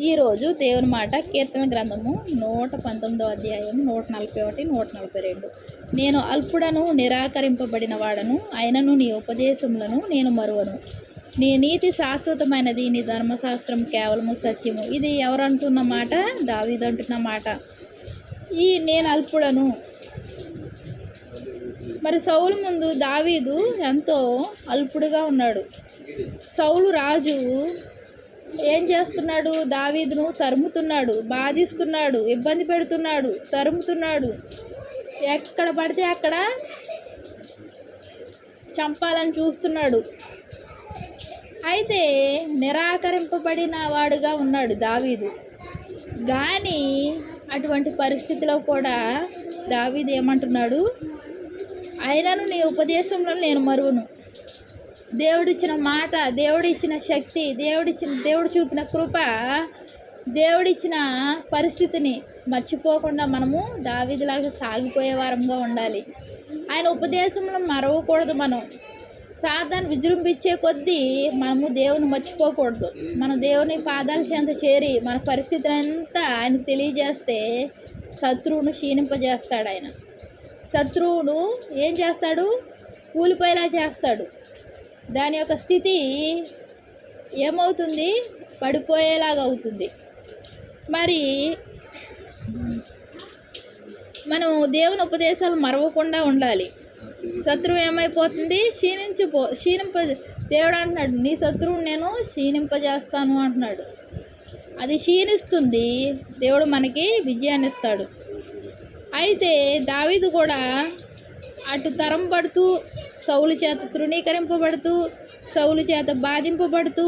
ఈరోజు దేవుని మాట కీర్తన గ్రంథము నూట పంతొమ్మిదో అధ్యాయం నూట నలభై ఒకటి నూట నలభై రెండు. నేను అల్పుడను నిరాకరింపబడిన వాడను అయినను నీ ఉపదేశములను నేను మరువను. నీ నీతి శాశ్వతమైనది నీ ధర్మశాస్త్రం కేవలము సత్యము. ఇది ఎవరంటున్న మాట? దావీదు అంటున్న మాట. ఈ నేను అల్పుడను. మరి సౌలు ముందు దావీదు ఎంతో అల్పుడుగా ఉన్నాడు. సౌలు రాజు ఏం చేస్తున్నాడు? దావీదును తరుముతున్నాడు బాధిస్తున్నాడు ఇబ్బంది పెడుతున్నాడు తరుముతున్నాడు. ఎక్కడ పడితే అక్కడ చంపాలని చూస్తున్నాడు. అయితే నిరాకరింపబడిన వాడుగా ఉన్నాడు దావీదు. కానీ అటువంటి పరిస్థితిలో కూడా దావీదు ఏమంటున్నాడు? అయినను నీ ఉపదేశంలో నేను మరువను. దేవుడిచ్చిన మాట దేవుడిచ్చిన శక్తి దేవుడిచ్చిన దేవుడు చూపిన కృప దేవుడిచ్చిన పరిస్థితిని మర్చిపోకుండా మనము దావీదులాగా సాగిపోయే వారంగా ఉండాలి. ఆయన ఉపదేశంలో మరవకూడదు మనం. సాధారణ విజృంభించే కొద్దీ మనము దేవుని మర్చిపోకూడదు. మన దేవుని పాదాల చెంత చేరి మన పరిస్థితిని అంతా ఆయనకు తెలియజేస్తే శత్రువును క్షీణింపజేస్తాడు ఆయన. శత్రువును ఏం చేస్తాడు? కూలిపోయేలా చేస్తాడు. దాని యొక్క స్థితి ఏమవుతుంది? పడిపోయేలాగా అవుతుంది. మరి మనం దేవుని ఉపదేశాలు మరవకుండా ఉండాలి. శత్రువు ఏమైపోతుంది? క్షీణించిపో క్షీణింప దేవుడు అంటున్నాడు నీ శత్రువుని నేను క్షీణింపజేస్తాను అంటున్నాడు. అది క్షీణిస్తుంది. దేవుడు మనకి విజయాన్ని ఇస్తాడు. అయితే దావీదు కూడా అటు తరం పడుతూ సౌలు చేత తృణీకరింపబడుతూ సౌలు చేత బాధింపబడుతూ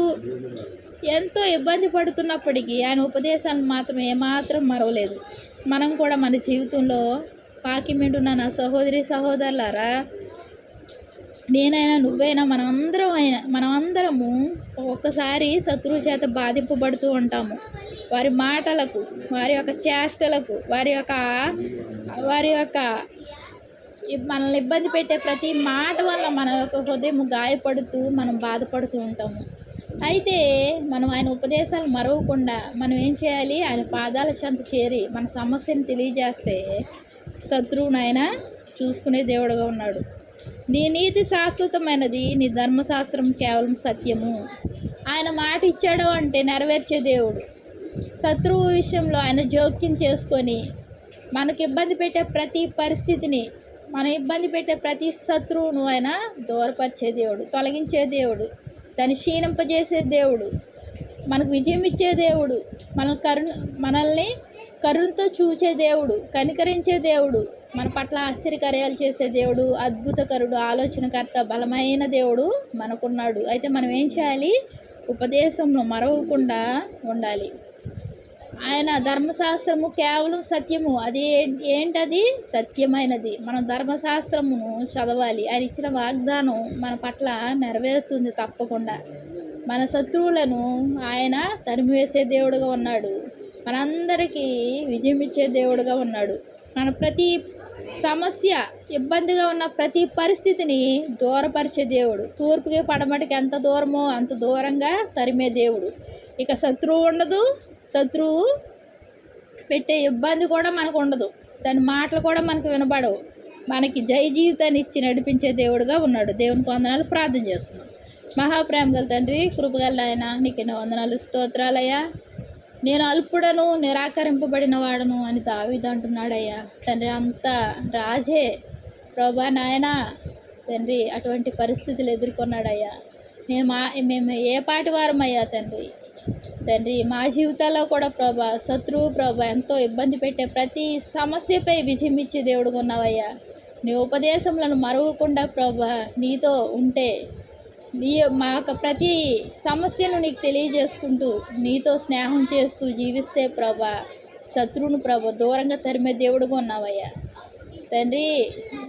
ఎంతో ఇబ్బంది పడుతున్నప్పటికీ ఆయన ఉపదేశాలను మాత్రం ఏమాత్రం మరవలేదు. మనం కూడా మన జీవితంలో పాకిమింటున్న నా సహోదరి సహోదరులారా నేనైనా నువ్వైనా మనమందరం అయినా మనమందరము ఒక్కొక్కసారి శత్రువు చేత బాధింపబడుతూ ఉంటాము. వారి మాటలకు వారి యొక్క చేష్టలకు వారి యొక్క వారి యొక్క మనల్ని ఇబ్బంది పెట్టే ప్రతి మాట వల్ల మన యొక్క హృదయం గాయపడుతూ మనం బాధపడుతూ ఉంటాము. అయితే మనం ఆయన ఉపదేశాలు మరవకుండా మనం ఏం చేయాలి? ఆయన పాదాల చెంత చేరి మన సమస్యను తెలియజేస్తే శత్రువును ఆయన చూసుకునే దేవుడుగా ఉన్నాడు. నీ నీతి శాశ్వతమైనది నీ ధర్మశాస్త్రం కేవలం సత్యము. ఆయన మాట ఇచ్చాడు అంటే నెరవేర్చే దేవుడు. శత్రువు విషయంలో ఆయన జోక్యం చేసుకొని మనకు ఇబ్బంది పెట్టే ప్రతి పరిస్థితిని మన ఇబ్బంది పెట్టే ప్రతి శత్రువును ఆయన దూరపరిచే దేవుడు తొలగించే దేవుడు దాన్ని క్షీణింపజేసే దేవుడు మనకు విజయం ఇచ్చే దేవుడు మన కరుణ మనల్ని కరుణతో చూచే దేవుడు కనికరించే దేవుడు మన పట్ల ఆశ్చర్యకార్యాలు చేసే దేవుడు అద్భుతకరుడు ఆలోచనకర్త బలమైన దేవుడు మనకున్నాడు. అయితే మనం ఏం చేయాలి? ఉపదేశంలో మరవకుండా ఉండాలి. ఆయన ధర్మశాస్త్రము కేవలం సత్యము. అది ఏంటది? సత్యమైనది. మనం ధర్మశాస్త్రమును చదవాలి. ఆయన ఇచ్చిన వాగ్దానం మన పట్ల నెరవేరుతుంది తప్పకుండా. మన శత్రువులను ఆయన తరిమివేసే దేవుడుగా ఉన్నాడు. మనందరికీ విజయం ఇచ్చే దేవుడుగా ఉన్నాడు. మన ప్రతి సమస్య ఇబ్బందిగా ఉన్న ప్రతి పరిస్థితిని దూరపరిచే దేవుడు. తూర్పుకి పడమటికి ఎంత దూరమో అంత దూరంగా తరిమే దేవుడు. ఇక శత్రువు ఉండదు శత్రువు పెట్టే ఇబ్బంది కూడా మనకు ఉండదు. దాని మాటలు కూడా మనకు వినబడవు. మనకి జై జీవితాన్ని ఇచ్చి నడిపించే దేవుడుగా ఉన్నాడు. దేవునికి వందనాలు ప్రార్థన చేసుకున్నాం మహాప్రేమ గల తండ్రి కృపగల ఆయన నీకు ఎన్నో వందనాలు స్తోత్రాలయ్యా. నేను అల్పుడను నిరాకరింపబడిన వాడను అని దావీదు అంటున్నాడయ్యా. తండ్రి అంతా రాజే. ప్రభా నాయన తండ్రి అటువంటి పరిస్థితులు ఎదుర్కొన్నాడయ్యా. మేము మేము ఏ పాటి వారమయ్యా తండ్రి? తండ్రి మా జీవితాల్లో కూడా ప్రభా శత్రువు ప్రభా ఎంతో ఇబ్బంది పెట్టే ప్రతి సమస్యపై విజయం ఇచ్చే దేవుడుగా ఉన్నావయ్యా. నీ ఉపదేశములను మరవకుండా ప్రభా నీతో ఉంటే నీ మా యొక్క ప్రతి సమస్యను నీకు తెలియజేసుకుంటూ నీతో స్నేహం చేస్తూ జీవిస్తే ప్రభా శత్రువును ప్రభ దూరంగా తరిమే దేవుడుగా ఉన్నావయ్యా. తండ్రి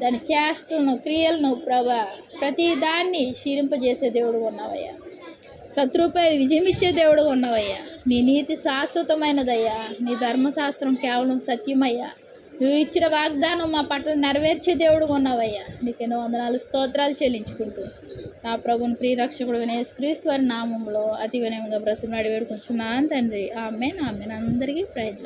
దాని చేష్టలను క్రియలను ప్రభా ప్రతి దాన్ని క్షీణింపజేసే దేవుడుగా ఉన్నావయ్యా. శత్రువుపై విజయం ఇచ్చే దేవుడుగా ఉన్నావయ్యా. నీ నీతి శాశ్వతమైనదయ్యా. నీ ధర్మశాస్త్రం కేవలం సత్యమయ్యా. నువ్వు ఇచ్చిన వాగ్దానం మా పట్ల నెరవేర్చే దేవుడు ఉన్నావయ్యా. నీకు ఎన్నో వందనాలు స్తోత్రాలు చెల్లించుకుంటూ నా ప్రభుని ప్రియరక్షకుడు క్రీస్తు వారి నామంలో అతి వినయంగా బ్రతిమలాడి వేడుకొంచున్నాను తండ్రి. ఆమె ఆమె అందరికీ ప్రయత్నం